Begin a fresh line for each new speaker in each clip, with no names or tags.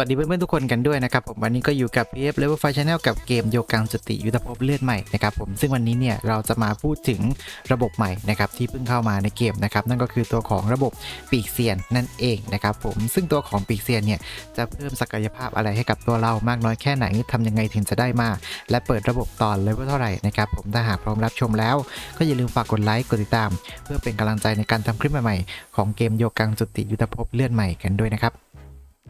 วัสดีเพื่อนๆทุกคนกันด้วยนะครับผมวันนี้ก็อยู่กับ PF Level 5 Channel กับเกมโยกังจุติยุทธภพเลือดใหม่นะครับผมซึ่งวันนี้เนี่ยเราจะมาพูดถึงระบบใหม่นะครับที่เพิ่งเข้ามาในเกมนะครับนั่นก็คือตัวของระบบปีกเซียนนั่นเองนะครับผมซึ่งตัวของปีกเซียนเนี่ยจะเพิ่มศักยภาพอะไรให้กับตัวเรามากน้อยแค่ไหนทำยังไงถึงจะได้มา และเปิดระบบตอนเลเวลเท่าไหร่นะครับผมถ้าหากพร้อมรับชมแล้ว ก็อย่าลืมฝากกดไลค์กดติดตาม เพื่อเป็นกำลังใจในการทำคลิปใหม่ๆของเกมโยกังจุติยุทธภพเลือดใหม่กันด้วยนะครับ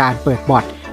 การเปิดบอท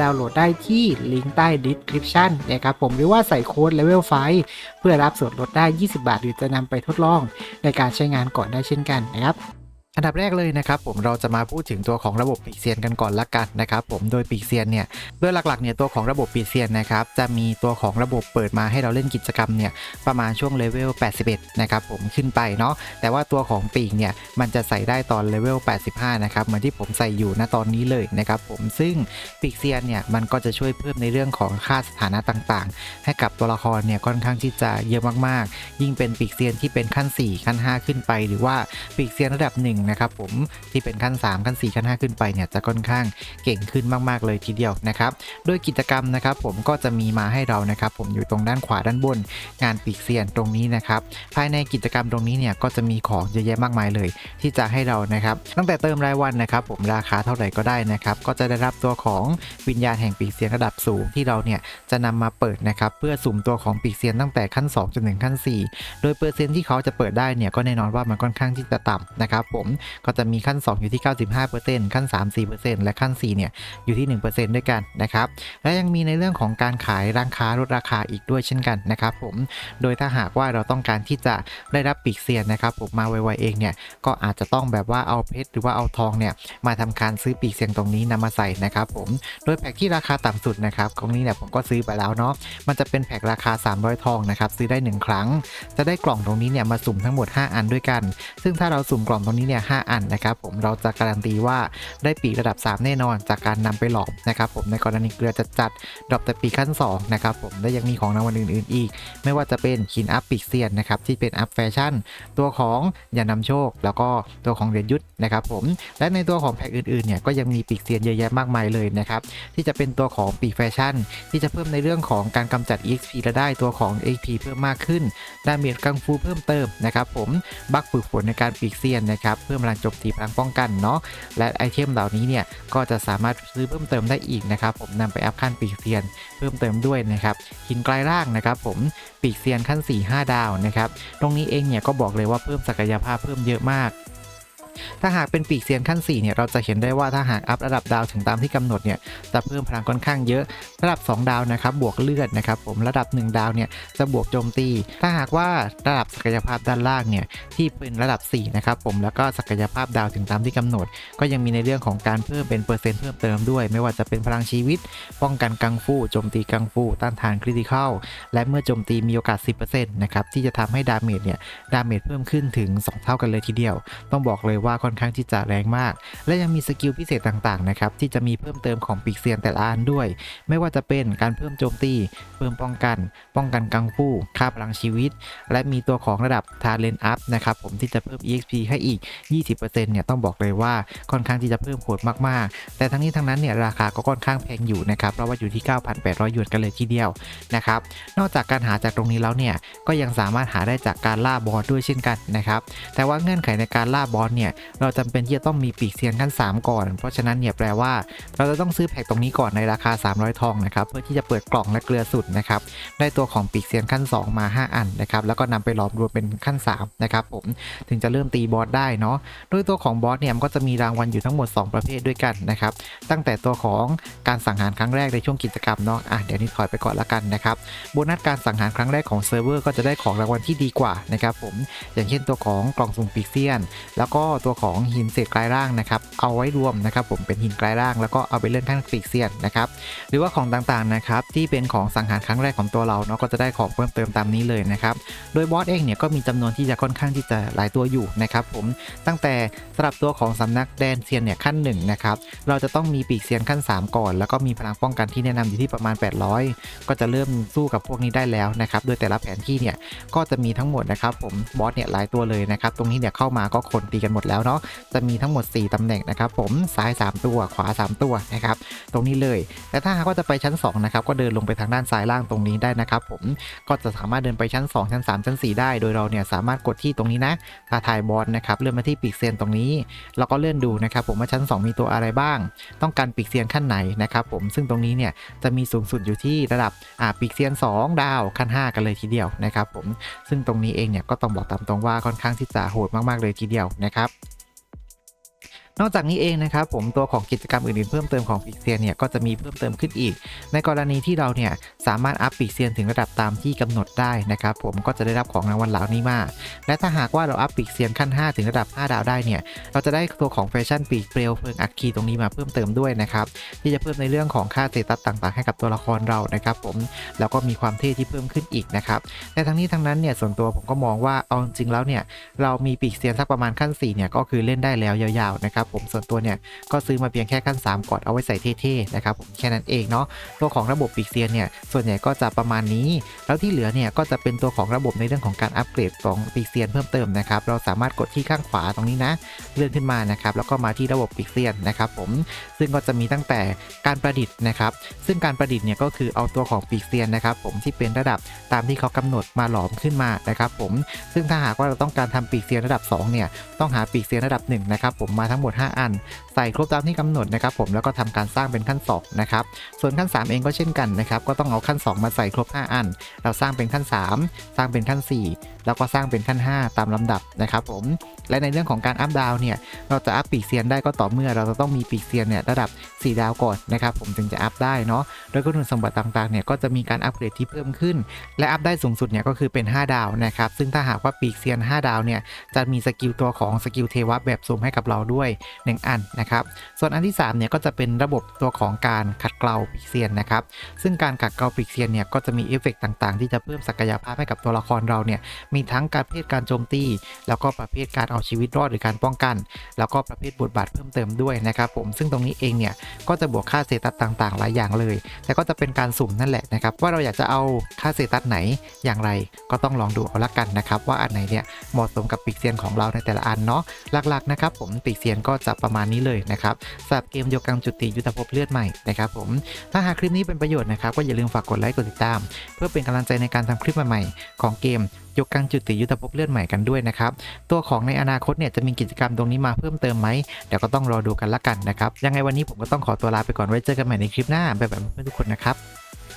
ดาวน์โหลดได้ที่ลิงก์ใต้ดีสคริปชันนะครับผมหรือว่าใส่โค้ด level 5เพื่อรับส่วนลดได้ 20 บาท หรือจะนำไปทดลองในการใช้งานก่อนได้เช่นกันนะครับ
อันดับแรกเลยนะครับผมเราจะมาพูดถึงตัวของระบบปีกเซียนกันก่อนละกันนะครับผมโดยปีกเซียนเนี่ยโดยหลักๆเนี่ยตัวของระบบปีกเซียนนะครับจะมีตัวของระบบเปิดมาให้เราเล่นกิจกรรมเนี่ยประมาณช่วงเลเวล 81 นะครับผมขึ้นไปเนาะแต่ว่าตัวของปีกเนี่ยมันจะใส่ได้ตอนเลเวล 85 นะครับเหมือนที่ผมใส่อยู่ณตอนนี้เลยนะครับผมซึ่งปีกเซียนเนี่ยมันก็จะช่วยเพิ่มในเรื่องของค่าสถานะต่างๆ ให้กับตัวละครเนี่ยค่อนข้างที่จะเยอะมากๆ ยิ่งเป็นปีกเซียนที่เป็นขั้น 4 ขั้น 5 ขึ้นไป หรือว่าปีกเซียนระดับ 1นะครับผมที่เป็นขั้น 3 ขั้น 4 ขั้น 5 ขึ้นไปเนี่ยจะค่อนข้างเก่งขึ้นมาก ๆ เลยทีเดียวนะครับโดยกิจกรรมนะครับผมก็จะมีมาให้เรานะครับผมอยู่ตรงด้านขวาด้านบน งานปีกเซียนตรงนี้นะครับภายในกิจกรรมตรงนี้เนี่ยก็จะมีของเยอะแยะมากมายเลย ที่จะให้เรานะครับตั้งแต่เติมรายวันนะครับผมราคาเท่าไหร่ก็ได้นะครับก็จะได้รับตัวของวิญญาณแห่งปีกเซียนระดับสูงที่เราเนี่ยจะนำมาเปิดนะครับเพื่อสุ่มตัวของปีกเซียนตั้งแต่ขั้น2จนถึงขั้น 4 โดยเปอร์เซ็นต์ที่เขาจะเปิดได้เนี่ยก็แน่นอนว่ามันค่อนข้างที่จะต่ำนะครับผมก็จะมีขั้น 2 อยู่ที่ 95%ขั้น 3 4%และขั้น 4 เนี่ย อยู่ที่ 1%ด้วยกันนะครับ และยังมีในเรื่องของการขายร้านค้าลดราคาอีกด้วยเช่นกันนะครับผม โดยถ้าหากว่าเราต้องการที่จะได้รับปีกเซียนนะครับผมมาไวๆเองเนี่ย ก็อาจจะต้องแบบว่าเอาเพชรหรือว่าเอาทองเนี่ย มาทำการซื้อปีกเซียนตรงนี้นำมาใส่นะครับผม โดยแพ็กที่ราคาต่ำสุดนะครับตรงนี้เนี่ยผมก็ซื้อไปแล้วเนาะ มันจะเป็นแพ็กราคา 300 ทองนะครับซื้อได้ 1 ครั้ง จะได้กล่องตรงนี้เนี่ยมาสุ่มทั้งหมด 5 อันด้วยกัน ซึ่งถ้าเราสุ่มกล่องตรงนี้เนี่ย5 อันนะครับผมเราจะการันตีว่าได้ปีกระดับ 3 แน่นอนจากการนำไปหลอมนะครับผมในกรณีเกลือจะจัดดรอปแต่ปีขั้น2นะครับผมและยังมีของรางวัลอื่นๆ อีก ไม่ว่าจะเป็นคินอัพปีกเซียนนะครับที่เป็นอัพแฟชั่น ตัวของยานำโชค แล้วก็ตัวของเหรียญยุทธนะครับผมและในตัวของแพ็กอื่นๆเนี่ยก็ยังมีปีกเซียนเยอะแยะมากมายเลยนะครับที่จะเป็นตัวของปีกแฟชั่น ที่จะเพิ่มในเรื่องของการกำจัด EXP และได้ตัวของ XP เพิ่มมากขึ้นดาเมจกังฟูเพิ่มเติมนะครับผมบัคฝึกฝนในการปีกเซียนนะครับเพพิ่มพลังโจมตีพลังป้องกันเนาะและไอเทมเหล่านี้เนี่ยก็จะสามารถซื้อเพิ่มเติมได้อีกนะครับผมนำไปอัพขั้นปีกเซียนเพิ่มเติมด้วยนะครับหินกลายร่างนะครับผมปีกเซียนขั้น 4-5 ดาวนะครับตรงนี้เองเนี่ยก็บอกเลยว่าเพิ่มศักยภาพเพิ่มเยอะมาก ถ้าหากเป็นปีกเซียนขั้น4เนี่ยเราจะเห็นได้ว่าถ้าหากอัพระดับดาวถึงตามที่กำหนดเนี่ยจะเพิ่มพลังค่อนข้างเยอะระดับ 2 ดาวนะครับบวกเลือดนะครับผมระดับ 1 ดาวเนี่ยจะบวกโจมตี ถ้าหากว่าระดับศักยภาพด้านล่างเนี่ยที่เป็นระดับ4นะครับผมแล้วก็ศักยภาพดาวถึงตามที่กำหนด ก็ยังมีในเรื่องของการเพิ่มเป็นเปอร์เซ็นต์เพิ่มเติมด้วย ไม่ว่าจะเป็นพลังชีวิต ป้องกันกังฟูโจมตีกังฟูต้านทานคริติคอลและเมื่อโจมตีมีโอกาส 10%นะครับที่จะทำให้ดาเมจเนี่ยดาเมจเพิ่มขึ้นถึง 2 เท่ากันเลยทีเดียว ต้องบอกเลยว่าค่อนข้างที่จะแรงมาก และยังมีสกิลพิเศษต่างๆนะครับที่จะมีเพิ่มเติมของปีกเซียนแต่ละอันด้วย ไม่ว่าจะเป็นการเพิ่มโจมตี เพิ่มป้องกัน ป้องกันกังฟูค่าพลังชีวิต และมีตัวของระดับทาเลนอัพนะครับผมที่จะเพิ่ม exp ให้อีก 20%เนี่ยต้องบอกเลยว่าค่อนข้างที่จะเพิ่มโหดมากๆ แต่ทั้งนี้ทั้งนั้นเนี่ยราคาก็ค่อนข้างแพงอยู่นะครับเพราะว่าอยู่ที่ 9,800หยวนกันเลยทีเดียวนะครับนอกจากการหาจากตรงนี้แล้วเนี่ยก็ยังสามารถหาได้จากการล่าบอสด้วยเช่นกันนะครับแต่ว่าเงื่อนไขในการล่าบอสเนี่ยเราจำเป็นที่จะต้องมีปีกเซียนขั้น 3 ก่อน เพราะฉะนั้นเนี่ยแปลว่า เราจะต้องซื้อแพ็กตรงนี้ก่อนในราคา 300 ทองนะครับเพื่อที่จะเปิดกล่องและเกลือสุดนะครับได้ตัวของปีกเซียนขั้น 2 มา 5 อันนะครับแล้วก็นำไปหลอมรวมเป็นขั้น3นะครับผมถึงจะเริ่มตีบอสได้เนาะโดยตัวของบอสเนี่ยมันก็จะมีรางวัลอยู่ทั้งหมด 2 ประเภทด้วยกันนะครับตั้งแต่ตัวของการสังหารครั้งแรกในช่วงกิจกรรมเนาะอะเดี๋ยวนี้ถอยไปก่อนละกันนะครับโบนัสการสังหารครั้งแรกของเซิร์ฟเวอร์ก็จะได้ของรางวัลที่ดีกว่านะครับผมอย่างเช่นตัวของกล่องสุ่มปีกเซียน แล้วก็ตัวของหินเศษกลายร่างนะครับเอาไว้รวมนะครับผมเป็นหินกลายร่างแล้วก็เอาไปเล่นข้างปีกเซียนนะครับหรือว่าของต่างๆนะครับที่เป็นของสังหารครั้งแรกของตัวเราเนาะก็จะได้ของเพิ่มเติมตามนี้เลยนะครับโดยบอสเองเนี่ยก็มีจำนวนที่จะค่อนข้างที่จะหลายตัวอยู่นะครับผมตั้งแต่สำหรับตัวของสำนักแดนเซียนเนี่ยขั้นหนึ่งนะครับเราจะต้องมีปีกเซียนขั้น 3 ก่อน แล้วก็มีพลังป้องกันที่แนะนำอยู่ที่ประมาณ 800 ก็จะเริ่มสู้กับพวกนี้ได้แล้วนะครับโดยแต่ละแผนที่เนี่ยก็จะมีทั้งหมดนะครับผมบอสเนี่ยหลายตัวเลยนะครับตรงนี้เนี่ยเข้ามาก็คนตีกันหมดแล้วเนาะจะมีทั้งหมด 4 ตำแหน่งนะครับผมซ้าย 3 ตัวขวา 3 ตัวนะครับตรงนี้เลย แต่ถ้าหากว่าจะไปชั้น2นะครับก็เดินลงไปทางด้านซ้ายล่างตรงนี้ได้นะครับผมก็จะสามารถเดินไปชั้น 2 ชั้น 3 ชั้น 4 ได้ โดยเราเนี่ยสามารถกดที่ตรงนี้นะท้าทายบอสนะครับเลื่อนมาที่ปีกเซียนตรงนี้แล้วก็เลื่อนดูนะครับผมว่าชั้น 2 มีตัวอะไรบ้าง ต้องการปีกเซียนขั้นไหนนะครับผมซึ่งตรงนี้เนี่ยจะมีสูงสุดอยู่ที่ระดับอ่าปีกเซียน 2 ดาวขั้น 5 กันเลยทีเดียวนะครับผมซึ่งตรงนี้เองเนี่ยก็ต้องบอกตามตรงว่าค่อนข้างที่จะโหดมากๆเลยทีเดียวนะครับ นอกจากนี้เองนะครับผมตัวของกิจกรรมอื่นๆเพิ่มเติมของปีกเซียนเนี่ยก็จะมีเพิ่มเติมขึ้นอีก ในกรณีที่เราเนี่ยสามารถอัพปีกเซียนถึงระดับตามที่กำหนดได้นะครับผมก็จะได้รับของรางวัลเหล่านี้มา และถ้าหากว่าเราอัพปีกเซียนขั้น 5 ถึงระดับ 5 ดาวได้เนี่ยเราจะได้ตัวของแฟชั่นปีกเปลวเพลิงอัคคีตรงนี้มาเพิ่มเติมด้วยนะครับที่จะเพิ่มในเรื่องของค่าเตตัสต่างๆ ให้กับตัวละครเรานะครับผมแล้วก็มีความเท่ที่เพิ่มขึ้นอีกนะครับแต่ทั้งนี้ทั้งนั้นเนี่ยส่วนตัวผมก็มองว่าเอาจริงแล้วเนี่ยเรามีปีกเซียนสักประมาณขั้น4เนี่ยก็คือเล่นได้แล้วยาวๆนะครับผมส่วนตัวเนี่ยก็ซื้อมาเพียงแค่ขั้น 3ก่อนเอาไว้ใส่เท่ๆนะครับผมแค่นั้นเองเนาะตัวของระบบปีกเซียนเนี่ยส่วนใหญ่ก็จะประมาณนี้ แล้วที่เหลือเนี่ยก็จะเป็นตัวของระบบในเรื่องของการอัปเกรดของปีกเซียนเพิ่มเติมนะครับเราสามารถกดที่ข้างขวาตรงนี้นะเลื่อนขึ้นมานะครับแล้วก็มาที่ระบบปีกเซียนนะครับผมซึ่งก็จะมีตั้งแต่การประดิษฐ์นะครับซึ่งการประดิษฐ์เนี่ยก็คือเอาตัวของปีกเซียนนะครับผมที่เป็นระดับตามที่เขากำหนดมาหลอมขึ้นมานะครับผมซึ่งถ้าหากว่าเราต้องการทำปีกเซียนระดับ2เนี่ยต้องหาปีกเซียนระดับ1นะครับผมมาทั้งหมด5 อัน ใส่ครบตามที่กำหนดนะครับผมแล้วก็ทำการสร้างเป็นขั้น2นะครับส่วนขั้น 3 เองก็เช่นกันนะครับก็ต้องเอาขั้น 2 มาใส่ครบ 5 อัน เราสร้างเป็นขั้น 3 สร้างเป็นขั้น 4แล้วก็สร้างเป็นขั้น 5 ตามลำดับนะครับผมและในเรื่องของการอัพดาวเนี่ยเราจะอัพปีกเซียนได้ก็ต่อเมื่อเราจะต้องมีปีกเซียนเนี่ยระดับ 4 ดาวก่อนนะครับผมถึงจะอัพได้เนาะโดยคุณสมบัติต่างๆเนี่ยก็จะมีการอัปเกรดที่เพิ่มขึ้น และอัพได้สูงสุดเนี่ยก็คือเป็น 5 ดาวนะครับซึ่งถ้าหากว่าปีกเซียน 5 ดาวเนี่ยจะมีสกิลตัวของสกิลเทวะแบบซูมให้กับเราด้วย 1 อันนะครับส่วนอันที่3เนี่ยก็จะเป็นระบบตัวของการขัดเกลาปีกเซียนนะครับซึ่งการขัดเกลาปีกเซียนเนี่ยก็จะมีเอฟเฟกต่างๆ ที่จะเพิ่มศักยภาพให้กับตัวละครเราเนี่ยมีทั้งการประเภทการโจมตี แล้วก็ประเภทการเอาชีวิตรอดหรือการป้องกัน แล้วก็ประเภทบทบาทเพิ่มเติมด้วยนะครับผมซึ่งตรงนี้เองเนี่ยก็จะบวกค่าเซตัสต่างๆ หลายอย่างเลย แต่ก็จะเป็นการสุ่มนั่นแหละนะครับว่าเราอยากจะเอาค่าเซตัสไหนอย่างไร ก็ต้องลองดูเอาละกันนะครับว่าอันไหนเนี่ยเหมาะสมกับปีกเซียนของเราในแต่ละอันเนาะหลักๆนะครับผมปีกเซียนก็จะประมาณนี้เลยนะครับสำหรับเกมโยกังจุติยุทธภพเลือดใหม่นะครับผมถ้าหากคลิปนี้เป็นประโยชน์นะครับก็อย่าลืมฝากกดไลค์กดติดตาม เพื่อเป็นกำลังใจในการทำคลิปใหม่ๆของเกมโยกกังจุติยุทธภพเลือดใหม่กันด้วยนะครับ ตัวของในอนาคตเนี่ยจะมีกิจกรรมตรงนี้มาเพิ่มเติมไหมเดี๋ยวก็ต้องรอดูกันละกันนะครับ ยังไงวันนี้ผมก็ต้องขอตัวลาไปก่อนไว้เจอกันใหม่ในคลิปหน้าบ๊ายบายเพื่อนทุกคนนะครับ